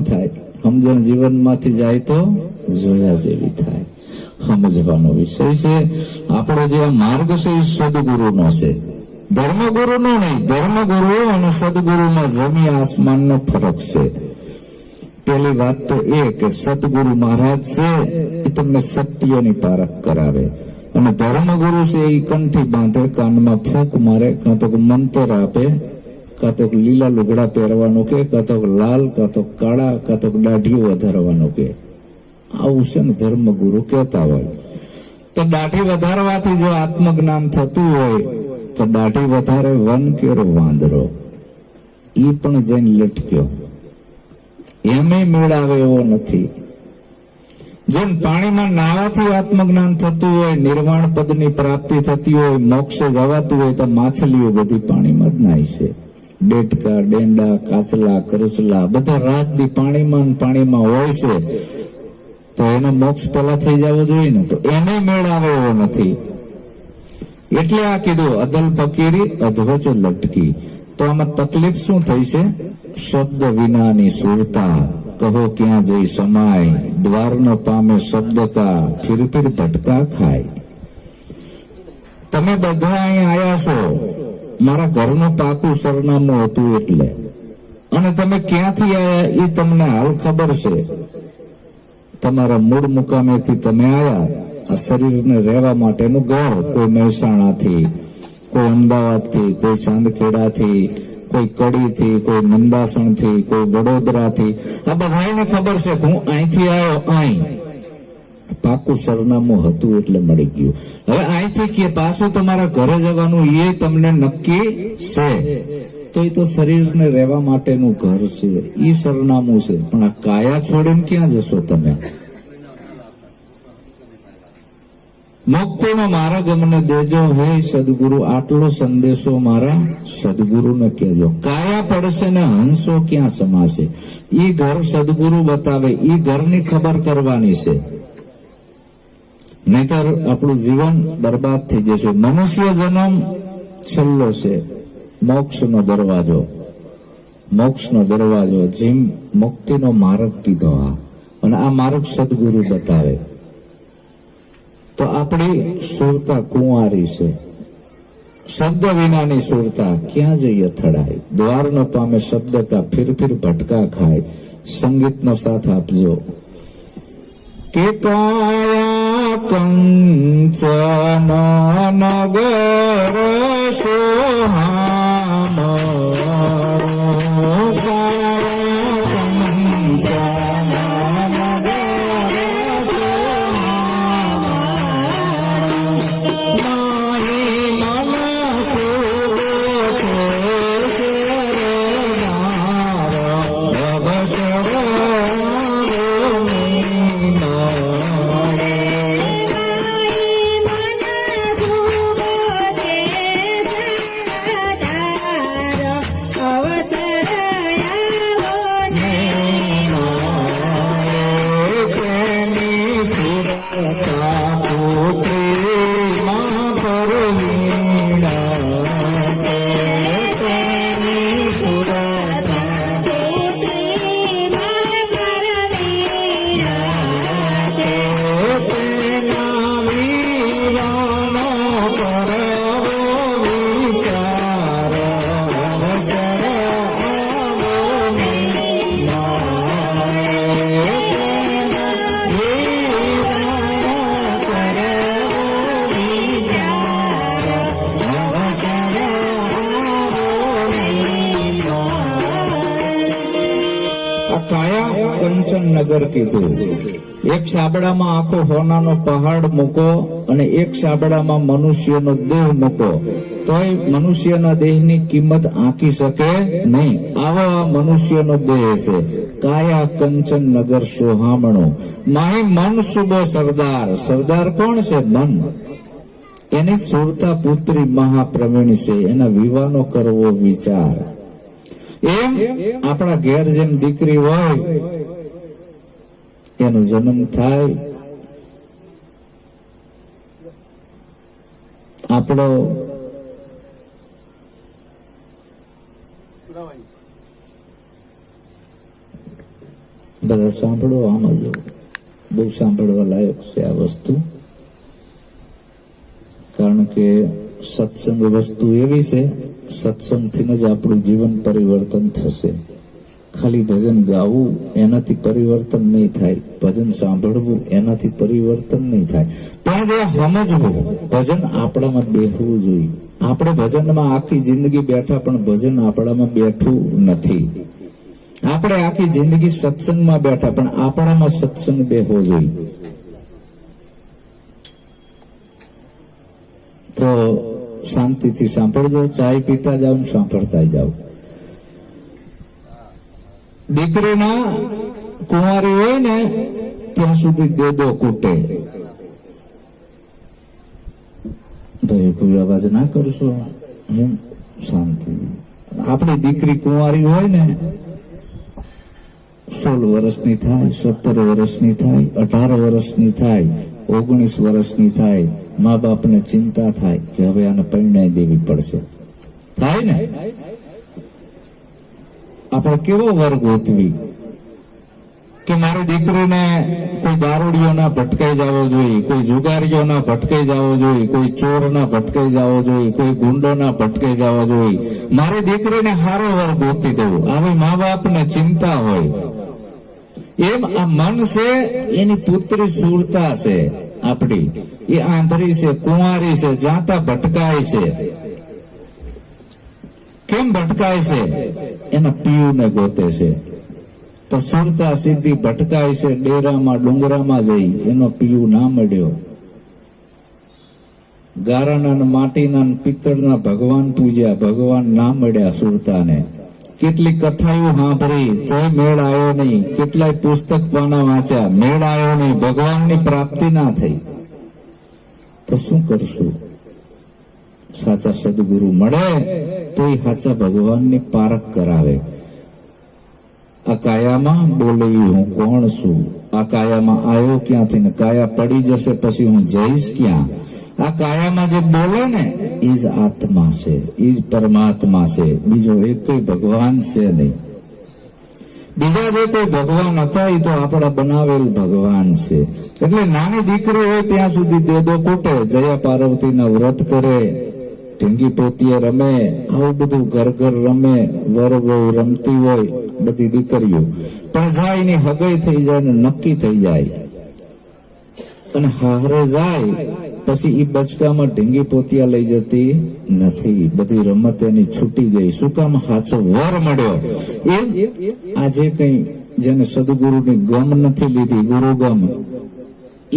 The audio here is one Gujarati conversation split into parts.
થાય. સમજણ જીવનમાંથી જાય તો જોયા જેવી થાય. સમજવાનો વિષય છે. આપણો જે માર્ગ છે એ સદગુરુનો છે. ધર્મગુરુનો નહીં ધર્મગુરુ અને સદગુરુમાં જમી આસમાનનો ફરક છે. પેલી વાત તો એ કે સદગુરુ મહારાજ છે એ તમને સત્યની પારખ કરાવે. અને ધર્મગુરુ છે એ કંઠી બાંધે, કાનમાં ફૂંક મારે, કાં તો મંતર આપે કાં લીલા લુગડા પહેરવાનું કે કાં લાલ કાં કાળા કાં તો દાઢીઓ વધારવાનું કે? આવું છે ને ધર્મગુરુ કહેતા હોય. તો દાઢી વધારવાથી જો આત્મજ્ઞાન થતું હોય, તો દાઢી વધારે વન કેરો વાંદરો. એ પણ જઈને લટક્યો. એમે મેળાવે એવો નથી. જેમ પાણીમાં નાવાથી આત્મજ્ઞાન થતું હોય, નિર્વાણ પદની પ્રાપ્તિ થતી હોય, મોક્ષે જવાતું હોય, તો માછલીઓ બધી પાણીમાં જ નાય છે. ડેટકા ડેંડા, કાચલા, કરુચલા, બધા રાત દી પાણીમાં પાણીમાં હોય છે, તો એનો મોક્ષ પેલા થઈ જવો જોઈએ ને, તો એને મેળાવે એવો નથી. એટલે આ કીધું, અદલ ફકીરી, અધવચો લટકી. તો આમાં તકલીફ શું થઈ છે? શબ્દ વિનાની સુરતા. કહો ક્યાં જઈ સમાય? દ્વાર ન પામે શબ્દ કા ફિર ફિર ભટકા ખાય. તમે બધા અહીં આવ્યા છો. મારા ઘરનું પાકું સરનામું હતું એટલે. અને તમે ક્યાંથી આયા એ તમને હાલ ખબર છે. તમારા મૂળ મુકામેથી તમે આવ્યા આ શરીરને રહેવા માટેનું ઘર, કોઈ મહેસાણાથી, કોઈ અમદાવાદથી, કોઈ ચાંદખેડાથી કોઈ કડીથી, કોઈ મંદાસણથી કોઈ વડોદરાથી. આ બધાને ખબર છે કે હું અહીંથી આવ્યો અહીં. પાકું સરનામું હતું એટલે મળી ગયું. અહીંથી કે પાછું તમારા ઘરે જવાનું એ તમને નક્કી છે. તો એ તો શરીરને રહેવા માટેનું ઘર છે. એ સરનામું છે. પણ આ કાયા છોડીને ક્યાં જશો તમે? મુક્તિનો માર્ગ અમને દેજો. હે સદગુરુ, આટલો સંદેશો મારા સદગુરુને કહેજો. કાયા પડશે ને હંસો ક્યાં સમાશે? ઈ ઘર સદગુરુ બતાવે. ઈ ઘરની ખબર કરવાની છે. નહીતર આપણું જીવન બરબાદ થઈ જશે. મનુષ્ય જન્મ છેલ્લો છે. મોક્ષનો દરવાજો. મોક્ષનો દરવાજો. જેમ મુક્તિનો માર્ગ કીધો આ. અને આ માર્ગ સદગુરુ બતાવે. તો આપણી સુરતા કુંવારી છે. શબ્દ વિનાની સુરતા ક્યાં જઈ અથડાય? દ્વાર ન પામે શબ્દ કા ફિર ફિર ભટકા ખાય? સંગીતનો સાથ આપજો. કે કાયા કંચન નગર આ કાયા કંચન નગર કીધું એક સાબડામાં આખો હોનાનો પહાડ મૂકો અને એક સાબડામાં મનુષ્યનો દેહ મૂકો. તોય મનુષ્યના દેહની કિંમત આંકી શકે નહીં. આવો આ મનુષ્યનો દેહ છે કાયા કંચન નગર સોહામણો. માહી મન સુબો સરદાર. સરદાર કોણ છે મન? એની સુરતા પુત્રી મહાપ્રવીણ છે. એના વિવાનો કરવો વિચાર. એમ આપણા ઘેર જેમ દીકરી હોય, એનો જન્મ થાય. આપણો બધા સાંભળો આમ જો. બહુ સાંભળવા લાયક છે આ વસ્તુ. કારણ કે સત્સંગ વસ્તુ એવી છે સત્સંગથી જ આપણું જીવન પરિવર્તન થશે. ખાલી ભજન ગાવું એનાથી પરિવર્તન નહીં થાય. ભજન સાંભળવું એનાથી પરિવર્તન નહીં થાય. પણ જે સમજવું, ભજન આપણામાં બેઠવું જોઈએ. આપણે ભજનમાં આખી જિંદગી બેઠા પણ ભજન આપણામાં બેઠું નથી. આપણે આખી જિંદગી સત્સંગમાં બેઠા પણ આપણામાં સત્સંગ બેહવો જોઈએ. તો શાંતિથી સાંભળજો, ચાય પીતા જાઓ સાંભળતા જાઓ. દીકરીના કુંવારી હોય ને, ત્યાં સુધી દેદો કૂટે. ભાઈ કોઈ અવાજ ના કરશો. એમ શાંતિ. આપણી દીકરી કુંવારી હોય ને, સોળ વર્ષની થાય, સત્તર વર્ષની થાય, અઢાર વર્ષની થાય ઓગણીસ વર્ષની થાય, મા બાપને ચિંતા થાય કે હવે આને પરિણય દેવી પડશે. થાય ને? આપણે કેવો વર્ગ ગોતવી? કે મારી દીકરીને કોઈ દારૂડીઓ ના ભટકાઈ જવો જોઈએ, કોઈ જુગારીઓ ના ભટકાઈ જવો જોઈએ, કોઈ ચોર ના ભટકાઈ જવો જોઈએ, કોઈ ગુંડો ના ભટકાઈ જવો જોઈએ. મારી દીકરીને હારો વર્ગ ગોતી દેવો. આવી મા બાપને ચિંતા હોય એમ આ મન છે એની પુત્રી સુરતા છે આપણી. એ આંધળી છે, કુંવારી છે, જાતા ભટકાય છે. કેમ ભટકાય છે? એના પીયુને ગોતે છે. તો સુરતા સીધી ભટકાય છે, ડેરામાં, ડુંગરામાં જઈ એનો પીયુ ના મળ્યો. ગારાના માટીના પિત્તળના ભગવાન પૂજ્યા, ભગવાન ના મળ્યા સુરતાને. કેટલી કથાઓ સાંભળી, તોય મેળ આવ્યો નહીં. કેટલાય પુસ્તક પાના વાંચ્યા, મેળ આવ્યો નહીં. ભગવાનની પ્રાપ્તિ ના થઈ. તો શું કરશું? સાચા સદગુરુ મળે તો એ સાચા ભગવાનની પારખ કરાવે. આ કાયામાં બોલવી હું કોણ છું? આ કાયામાં આવ્યો ક્યાંથી ને? કાયા પડી જશે, પછી હું જઈશ ક્યાં? કાયામાં જે બોલે ને એ જ આત્મા છે એ જ પરમાત્મા છે. બીજો એક કોઈ ભગવાન છે નહીં. બીજા જે કોઈ ભગવાન હતા એ તો આપણા બનાવેલ ભગવાન છે. એટલે નાની દીકરી હોય ત્યાં સુધી દેદો કૂટે, જયા પાર્વતીના વ્રત કરે, ઢીંગી પોતીએ રમે, આવું બધું ઘર ઘર રમે, વર વહુ રમતી હોય, બધી દીકરીઓ. પણ જાય એની હગાઈ થઈ જાય ને નક્કી થઈ જાય. અને હારે જાય પછી એ બચકામાં ઢીંગી પોતિયા લઈ જતી નથી. બધી રમત એની છૂટી ગઈ. શું કામ સાચો વર મળ્યો? એ આજે કઈ જેને સદગુરુની ગમ નથી લીધી ગુરુ ગમ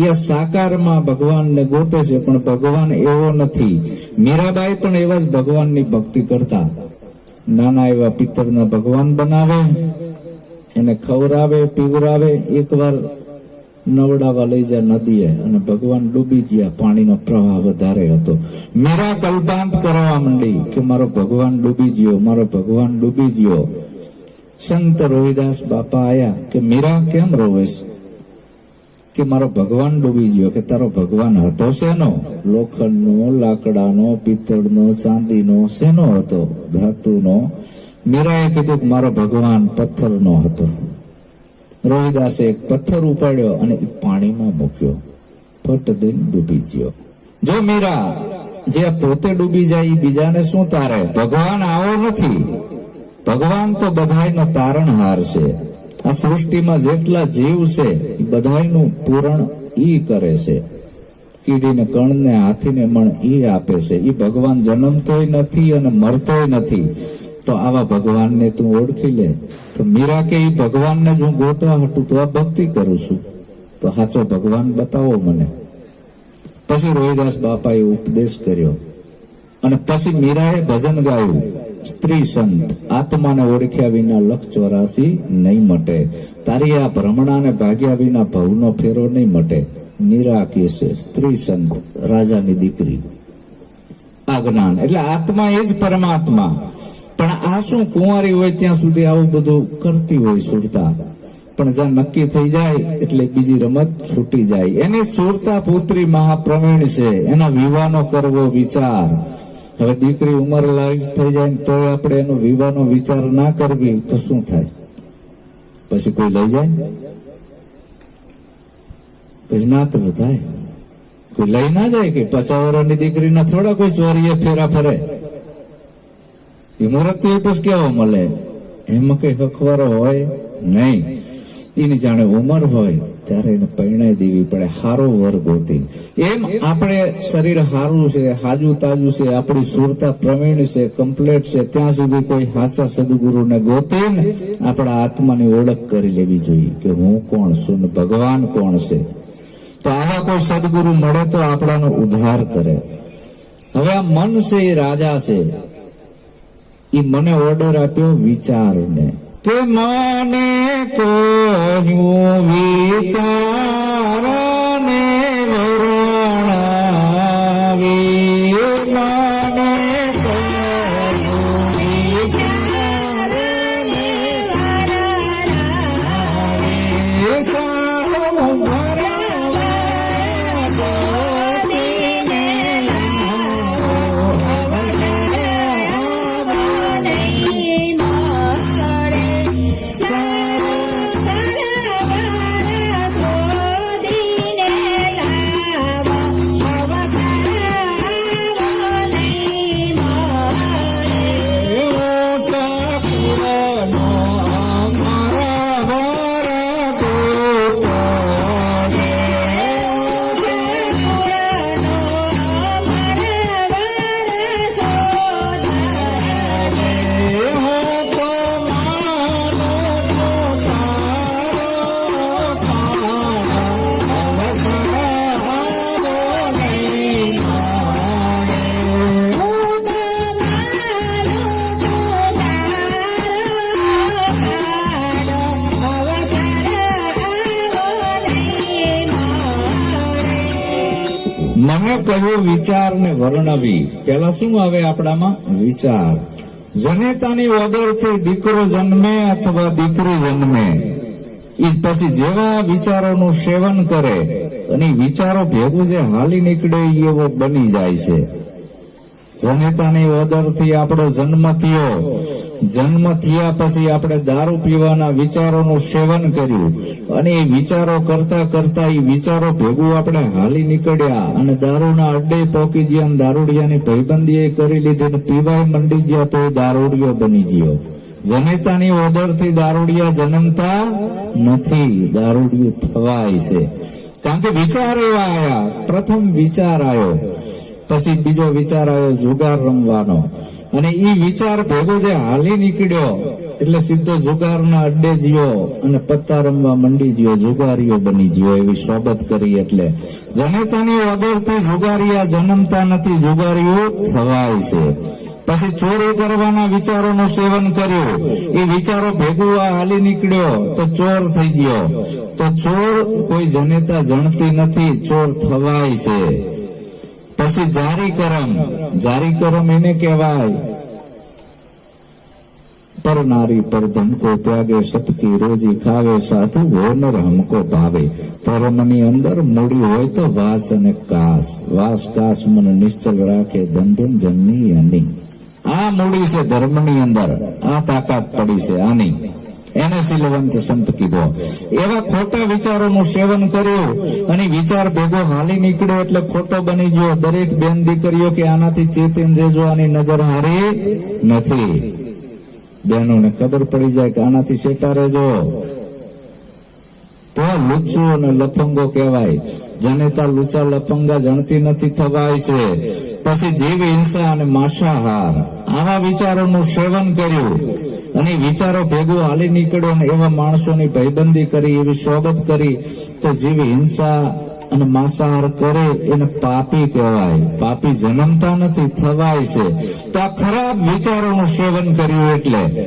એ સાકારમાં ભગવાનને ગોતે છે, પણ ભગવાન એવો નથી. મીરાબાઈ પણ એવા જ ભગવાનની ભક્તિ કરતા. નાના એવા પિત્તરના ભગવાન બનાવે, એને ખવરાવે પીવરાવે એકવાર નવડાવા લઈ જાય નદીએ અને ભગવાન ડૂબી ગયા, પાણીનો પ્રવાહ વધારે હતો. મીરા કલ્પાંત કરવા માંડી કે મારો ભગવાન ડૂબી ગયો, મારો ભગવાન ડૂબી ગયો. સંત રોહિદાસ બાપા આયા કે, મીરા, કેમ રોવેશ? કે મારો ભગવાન ડૂબી ગયો, કે તારો ભગવાન હતો શેનો? લોખંડનો, લાકડાનો, પિત્તળનો, ચાંદીનો, શેનો હતો? ધાતુનો? મીરાએ કીધું કે મારો ભગવાન પથ્થરનો હતો. રોહિદાસે એક પથ્થર ઉપાડ્યો અને પાણીમાં મૂક્યો. ફટ દઈને ડૂબી ગયો. જો મીરા, જે પોતે ડૂબી જાય બીજાને શું તારે? ભગવાન આવો નથી. ભગવાન તો બધાયનો તારણહાર છે. આ સૃષ્ટિમાં જેટલા જીવ છે, એ બધાયનું પૂરણ ઈ કરે છે. કીડીને કણને હાથીને મણ ઈ આપે છે. ઈ ભગવાન જન્મતોય નથી અને મરતોય નથી. તો આવા ભગવાનને તું ઓળખી લે. તો મીરા કે ભગવાનને જ હું ગોતવા હતું તો આ ભક્તિ કરું છું. તો સાચો ભગવાન બતાવો મને. પછી રોહિદાસ બાપાએ ઉપદેશ કર્યો. અને પછી મીરાએ ભજન ગાયું. સ્ત્રી સંત, આત્માને ઓળખ્યા વિના લક્ષ ચોરાસી નહીં મટે. તારી આ ભ્રમણાને ભાગ્યા વિના ભવનો ફેરો નહીં મટે. મીરા કે છે સ્ત્રી સંત, રાજાની દીકરી. આ જ્ઞાન. એટલે આત્મા એ જ પરમાત્મા. પણ આ શું કુંવારી હોય ત્યાં સુધી આવું બધું કરતી હોય સુરતા. પણ જ્યાં નક્કી થઈ જાય એટલે બીજી રમત છૂટી જાય. એની સુરતા પુત્રી મહાપ્રવીણ છે. એના વિવાહનો કરવો વિચાર. હવે દીકરી ઉંમર લાયક થઈ જાય તો આપણે એનો વિવાહનો વિચાર ના કરવી, તો શું થાય? પછી કોઈ લઈ જાય? પછી નાતરું થાય. કોઈ લઈ ના જાય કે પચાસ વર્ષની દીકરીના થોડા કોઈ ચોરીએ ફેરા ફરે? એ મુહૂર્ત એ મળે? એમાં કઈ હકવારો હોય? નહીં. એની જાણે ઉંમર હોય, ત્યારે એને પરણાઈ દેવી પડે. હારો વર ગોતી એમ આપણે શરીર હારું છે, હાજુ તાજુ છે, આપણી સુરતા પ્રવીણ છે કમ્પ્લેટ છે, ત્યાં સુધી કોઈ સાચા સદગુરુને ગોતીને આપણા આત્માની ઓળખ કરી લેવી જોઈએ કે હું કોણ છું ભગવાન કોણ છે? તો આવા કોઈ સદગુરુ મળે તો આપણાનો ઉદ્ધાર કરે. હવે આ મન છે એ રાજા છે. એ મને ઓર્ડર આપ્યો વિચારને કે મને કહ્યું વિચારને મને કહ્યું વિચાર ને વર્ણવી? પેલા શું આવે આપણામાં? વિચાર. જનેતાની ઓદરથી દીકરો જન્મે અથવા દીકરી જન્મે. પછી જેવા વિચારોનું સેવન કરે અને વિચારો ભેગું જે હાલી નીકળે એવો બની જાય છે. જનેતાની ઓદરથી આપણો જન્મ થયો. જન્મ થયા પછી આપણે દારૂ પીવાના વિચારોનું સેવન કર્યું અને એ વિચારો કરતા કરતા એ વિચારો ભેગું આપણે હાલી નીકળ્યા અને દારૂના અડ્ડે પોકી ગયા દારૂડિયાની ભયબંધી કરી લીધી પીવાય મંડી ગયા તો એ દારૂડિયો બની ગયો. જનેતાની ઓદરથી દારૂડિયા જન્મતા નથી, દારૂડિયું થવાય છે. કારણ કે વિચાર એવા આયા. પ્રથમ વિચાર આવ્યો પછી બીજો વિચાર આવ્યો જુગાર રમવાનો. અને એ વિચાર ભેગો જે હાલી નીકળ્યો, એટલે સીધો જુગારના અડ્ડે ગયો અને પત્તા રમવા મંડી ગયો જુગારીઓ બની ગયો એવી સોબત કરી એટલે. જનેતાની વગરથી જુગારીયા જન્મતા નથી, જુગારીઓ થવાય છે. પછી ચોરી કરવાના વિચારોનું સેવન કર્યું. એ વિચારો ભેગું આ હાલી નીકળ્યો, તો ચોર થઈ ગયો. તો ચોર કોઈ જનેતા જણતી નથી, ચોર થવાય છે. પછી જારી કરમ. જારી કરમ એને કહેવાય. પર નારી પર ધમકો ત્યાગે, સતકી રોજી ખાવે, સાધુ હોનર હમકો ભાવે. ધર્મની અંદર મૂડી હોય તો વાસ અને કાસ. વાસ, કાસ મન નિશ્ચલ રાખે ધંધન જનની અની. આ મૂડી છે ધર્મની અંદર. આ તાકાત પડી છે આની. એને શીલવંત સંત કીધો. એવા ખોટા વિચારોનું સેવન કર્યું અને વિચાર ભેગો હાલી નીકળ્યો એટલે ખોટો બની ગયો. દરેક બેન દીકરીઓ કે આનાથી ચેતીન રેજો આની નજર હારી નથી. બહેનોને ખબર પડી જાય કે આનાથી શેટા રેજો તો લુચ્ચું અને લફંગો કહેવાય. જનેતા લુચા લફંગા જણતી નથી થવાય છે. પછી જીવ હિંસા અને માંસાહાર. આવા વિચારોનું સેવન કર્યું. અને વિચારો ભેગો હાલી નીકળ્યો અને એવા માણસોની ભયબંધી કરી, એવી સોગત કરી, તો જેવી હિંસા અને માંસાહાર કરે, એને પાપી કહેવાય. પાપી જન્મતા નથી, થવાય છે. તો આ ખરાબ વિચારોનું સેવન કર્યું એટલે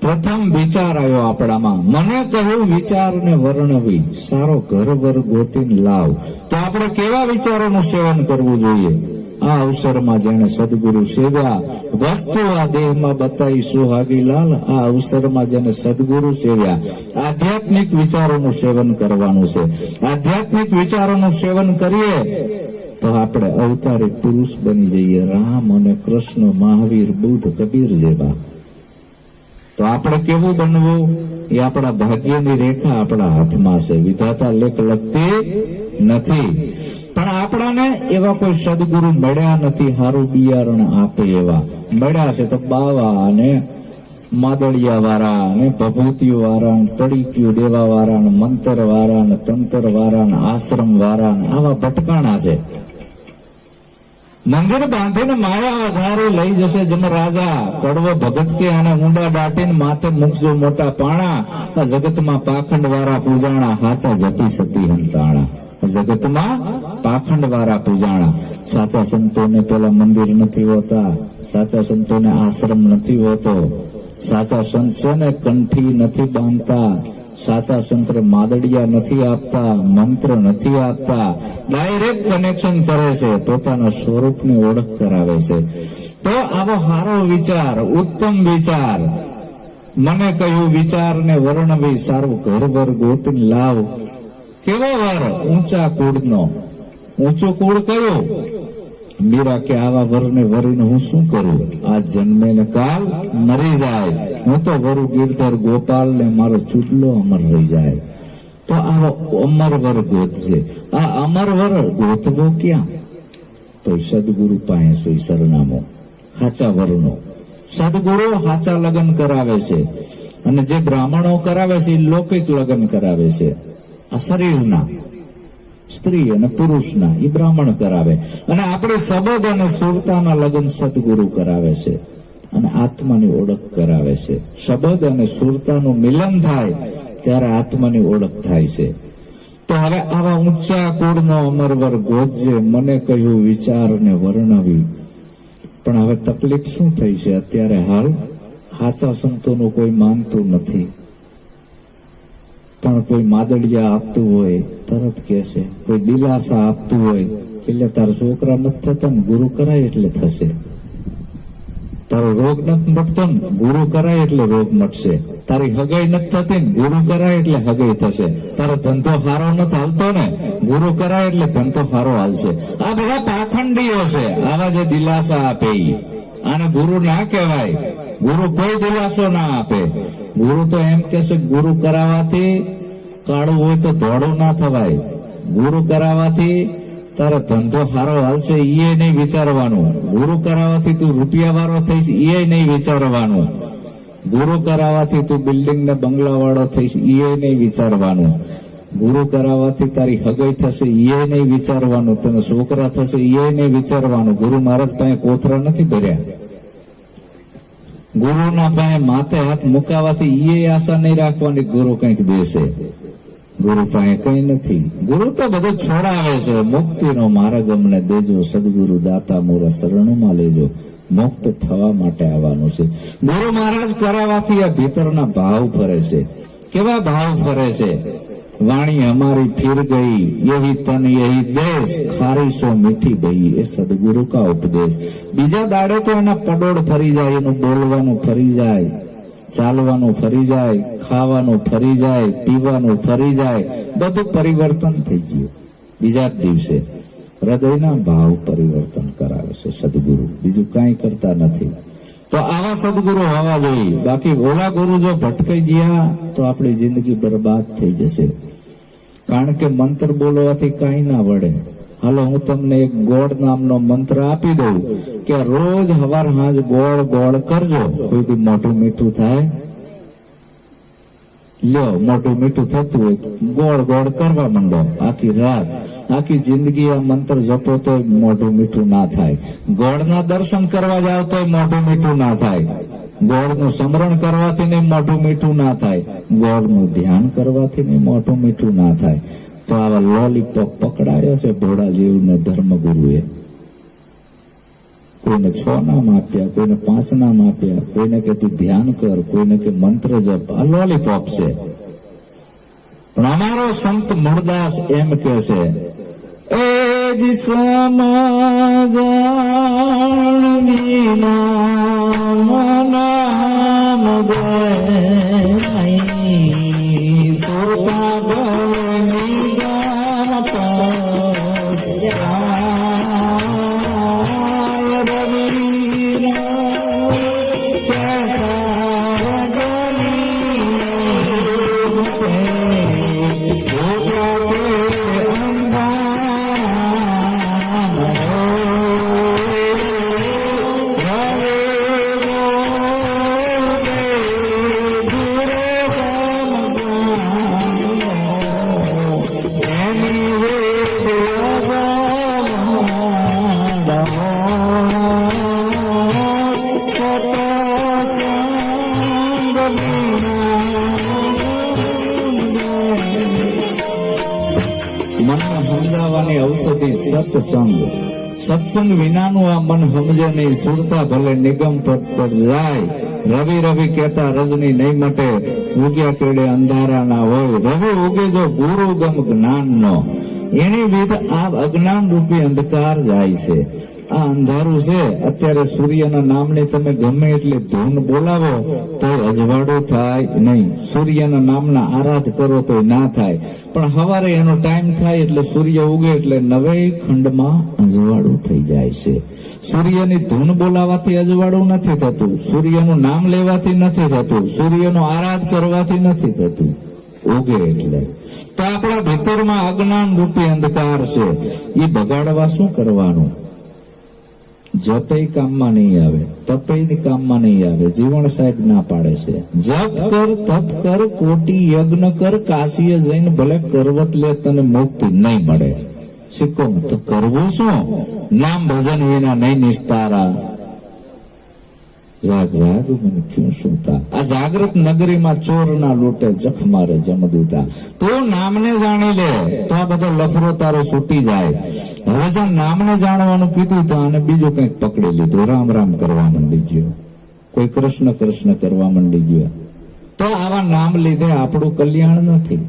પ્રથમ વિચાર આવ્યો આપણામાં. મને કહ્યું વિચારને વર્ણવી. સારો ઘર વર ગોતીને લાવ. તો આપણે કેવા વિચારોનું સેવન કરવું જોઈએ? આ અવસરમાં જેને સદગુરુ સેવ્યા, વસ્તુ આ દેહમાં બતાવી સુહાગી લાલ, આ અવસરમાં જેને સદગુરુ સેવ્યા. આધ્યાત્મિક વિચારોનું સેવન કરવાનું છે. આધ્યાત્મિક વિચારોનું સેવન કરીએ, તો આપણે અવતારે પુરુષ બની જઈએ. રામ અને કૃષ્ણ, મહાવીર, બુદ્ધ, કબીર જેવા. તો આપણે કેવું બનવું? એ આપણા ભાગ્યની રેખા આપણા હાથમાં છે. વિધાતા લેખ લખતી નથી. પણ આપણાને એવા કોઈ સદગુરુ મળ્યા નથી સારું બિયારણ આપે એવા. મળ્યા છે તો બાવા અને માદળિયા વાળા અને ભભૂતિઓ વાળા ને પડીકીઓ દેવા વાળા મંતર વાળા ને વાળા આશ્રમ વાળા આવા ભટકાણા છે. મંદિર બાંધીને માયા વધારે લઈ જશે જેમ રાજા કડવો ભગત કે આને ઊંડા દાટીને માથે મૂકજો મોટા પાણા જગતમાં પાખંડ વાળા પૂજાણા હાચા જતી સતી હંતાણા. જગતમાં પાખંડ વાળા પૂજાણા. સાચા સંતોને પેલા મંદિર નથી હોતા, સાચા સંતોને આશ્રમ નથી હોતો, સાચા સંત કંઠી નથી બાંધતા, સાચા સંત માદડિયા નથી આપતા, મંત્ર નથી આપતા, ડાયરેક્ટ કનેક્શન કરે છે, પોતાના સ્વરૂપની ઓળખ કરાવે છે. તો આવો સારો વિચાર, ઉત્તમ વિચાર. મને કહ્યું વિચાર ને વર્ણવી, સારું ઘર ઘર ગોતીને લાવ. કેવો વારો? ઊંચા કુળનો. ઊંચો કુળ કયો? મીરા કે આવા વરને વરીને હું શું કરું? આ જન્મે ને કાલ મરી જાય. હું તો વરુ ગીરધર ગોપાલ ને મારો ચૂંટલો અમર રહી જાય. તો આવો અમર વર ગોતશે આ અમર વર ગોતવો ક્યાં? તો સદગુરુ પાસે સુઈ સરનામો. હાચા વરનો. સદગુરુ હાચા લગ્ન કરાવે છે. અને જે બ્રાહ્મણો કરાવે છે એ લૌકિક લગ્ન કરાવે છે. આ શરીરના સ્ત્રી અને પુરુષના, એ બ્રાહ્મણ કરાવે. અને આપણે સબદ અને સુરતાના લગ્ન સદગુરુ કરાવે છે. અને આત્માની ઓળખ કરાવે છે. શબદ અને સુરતાનું મિલન થાય, ત્યારે આત્માની ઓળખ થાય છે. તો હવે આવા ઊંચા કુળનો અમરવર ગોજે, મને કહ્યું વિચારને વર્ણવી. પણ હવે તકલીફ શું થઈ છે? અત્યારે હાલ સાચા સંતોનું કોઈ માનતું નથી. પણ કોઈ માદડિયા આપતું હોય, તરત કહેશે. કોઈ દિલાસા આપતું હોય, એટલે તારા છોકરા નથી થતા ને ગુરુ કરાય એટલે થશે. તારો રોગ નથી મટતો ને ગુરુ કરાય એટલે રોગ મટશે. તારી હગાઈ નથી થતી ને ગુરુ કરાય એટલે હગાઈ થશે. તારો ધંધો સારો નથી હાલતો ને ગુરુ કરાય એટલે ધંધો સારો હાલશે. આ બધા પાખંડીઓ છે. આવા જે દિલાસા આપે. આને ગુરુ ના કહેવાય. ગુરુ કોઈ દિલાસો ના આપે. ગુરુ તો એમ કે છે ગુરુ કરાવવાથી કાળું હોય તો ધોળું ના થવાય. ગુરુ કરાવવાથી તારો ધંધો સારો હાલશે એ નહીં વિચારવાનું. ગુરુ કરાવવાથી તું રૂપિયા વાળો થઈશ એ નહીં વિચારવાનું. ગુરુ કરાવવાથી તું બિલ્ડિંગ ને બંગલા વાળો થઈશ એ નહીં વિચારવાનું. ગુરુ કરાવવાથી તારી હગાઈ થશે એ નહીં વિચારવાનું. તને છોકરા થશે એ નહીં વિચારવાનું. ગુરુ મહારાજ પાસે કોથરા નથી ભર્યા. ગુરુના પાસે માથે હાથ મુકાવાથી એ આશા નહીં રાખવાની, ગુરુ કંઈક દેશે. ગુરુ પાસે કઈ નથી. ગુરુ તો બધું છોડાવે છે. મુક્તિનો માર્ગ અમને દેજો. સદગુરુ દાતા મોરા શરણોમાં લેજો. મુક્ત થવા માટે આવવાનું છે. ગુરુ મહારાજ કરાવવાથી આ ભીતરના ભાવ ફરે છે. કેવા ભાવ ફરે છે? વાણી હમારી ફિર ગઈ. યહી તન, યહી દેશ. ખારીશો મીઠી ભઈ એ સદગુરુ કા ઉપદેશ. બીજા દાડે તો એના પડોળ ફરી જાય, એનું બોલવાનું ફરી જાય. ચાલવાનું ફરી જાય, ખાવાનું ફરી જાય, પીવાનું ફરી જાય, બધું પરિવર્તન થઈ ગયું. બીજા જ દિવસે હૃદયના ભાવ પરિવર્તન કરાવે છે સદગુરુ. બીજું કાંઈ કરતા નથી. તો આવા સદગુરુ હોવા જોઈએ. બાકી ઓલા ગુરુ જો ભટકાઈ ગયા, તો આપણી જિંદગી બરબાદ થઈ જશે. કારણ કે મંત્ર બોલવાથી કાંઈ ના વળે. હાલો, હું તમને એક ગોળ નામનો મંત્ર આપી દઉં કે રોજ હવાર હાજ ગોળ ગોળ કરજો. કોઈ દી મોઢું મીઠું થાય? લ્યો, મોટું મીઠું થતું હોય ગોળ ગોળ કરવા માંડો. આખી રાત, આખી જિંદગી આ મંત્ર જપો તો મોઢું મીઠું ના થાય. ગોળના દર્શન કરવા જાવ તો મોઢું મીઠું ના થાય. ગોળનું સ્મરણ કરવાથી ને મોઢું મીઠું ના થાય. ગોળનું ધ્યાન કરવાથી ને મોઢું મીઠું ના થાય. આવા લોલીપોપ પકડાયો છે ભોળા જેવું ને ધર્મગુરુએ. કોઈને છ નામ આપ્યા કોઈને પાંચ નામ આપ્યા કોઈને કે તું ધ્યાન કર, કોઈને કે મંત્ર જપ. આ લોલીપોપ છે. પણ અમારો સંત મૂળદાસ એમ કે છે, એ જ સમાજાણ વિના મનામ દવાની ઔષધિ સત્સંગ. સત્સંગ વિનાનું આ મન સમજે નહીં, સુરતા ભલે નિગમ પદ પર જાય. રવિ રવિ કહેતા રજની નહીં મટે ઉગ્યા કેડે અંધારા ના હોય. રવિ ઉગે જો ગુરુ ગમ જ્ઞાન નો એની વિધ આ અજ્ઞાન રૂપી અંધકાર જાય છે. આ અંધારું છે, અત્યારે સૂર્યના નામની તમે ગમે એટલી ધૂન બોલાવો, તો અજવાળું થાય નહીં. સૂર્યના નામના આરાધ કરો તો ના થાય. પણ સવારે એનો ટાઈમ થાય એટલે સૂર્ય ઉગે એટલે નવે ખંડમાં અજવાળું થઈ જાય છે. સૂર્યની ધૂન બોલાવાથી અજવાળું નથી થતું. સૂર્યનું નામ લેવાથી નથી થતું. સૂર્યનો આરાધ કરવાથી નથી થતું. ઉગે એટલે. તો આપણા ભીતરમાં અજ્ઞાન રૂપી અંધકાર છે. એ બગાડવા શું કરવાનું? જપે કામમાં નહીં આવે, તપે કામમાં નહીં આવે જીવન સાહેબ ના પાડે છે. જપ કર, તપ કર, કોટી યજ્ઞ કર, કાશીએ જઈને ભલે કરવત લે, તને મુક્તિ નહીં મળે. શીખો તો કરવું શું? નામ ભજન વિના નહીં નિસ્તારા જાગ જાગ મને ક્યું સુતા આ જાગૃત નગરીમાં ચોર ના લૂંટે જખ મારે જમદૂતા. તો નામને જાણી લે, તો આ બધો લફરો તારો છૂટી જાય. હવે જો નામને જાણવાનું કીધું તો આને બીજું કંઈક પકડી લીધું. રામ રામ કરવા માંડી ગયો. કોઈ કૃષ્ણ કૃષ્ણ કરવા માંડી ગયો. તો આવા નામ લીધે આપણું કલ્યાણ નથી.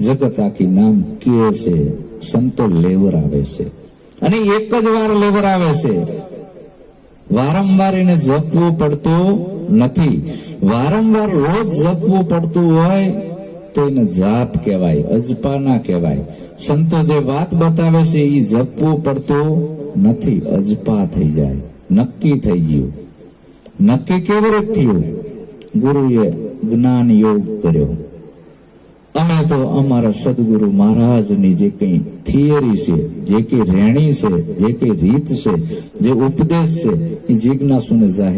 જગત આખી નામ કે છે, સંતો લેવર આવે છે. અને એક જ વાર લેવર આવે છે. વારંવાર એને જપવું પડતું નથી. વારંવાર રોજ જપવું પડતું હોય તો એને જાપ કહેવાય અજપા ના કહેવાય. સંતો જે વાત બતાવે છે એ જપવું પડતું નથી. અજપા થઈ જાય, નક્કી થઈ ગયું. નક્કી કેવી રીતે થયું? ગુરુએ જ્ઞાન યોગ કર્યો. તો અમારા સદગુરુ મહારાજની જે કઈ થિયરી છે, જે કંઈ રેણી છે, જે કંઈ રીત છે, જે ઉપદેશ છે, એ જિજ્ઞાસુને જાહેર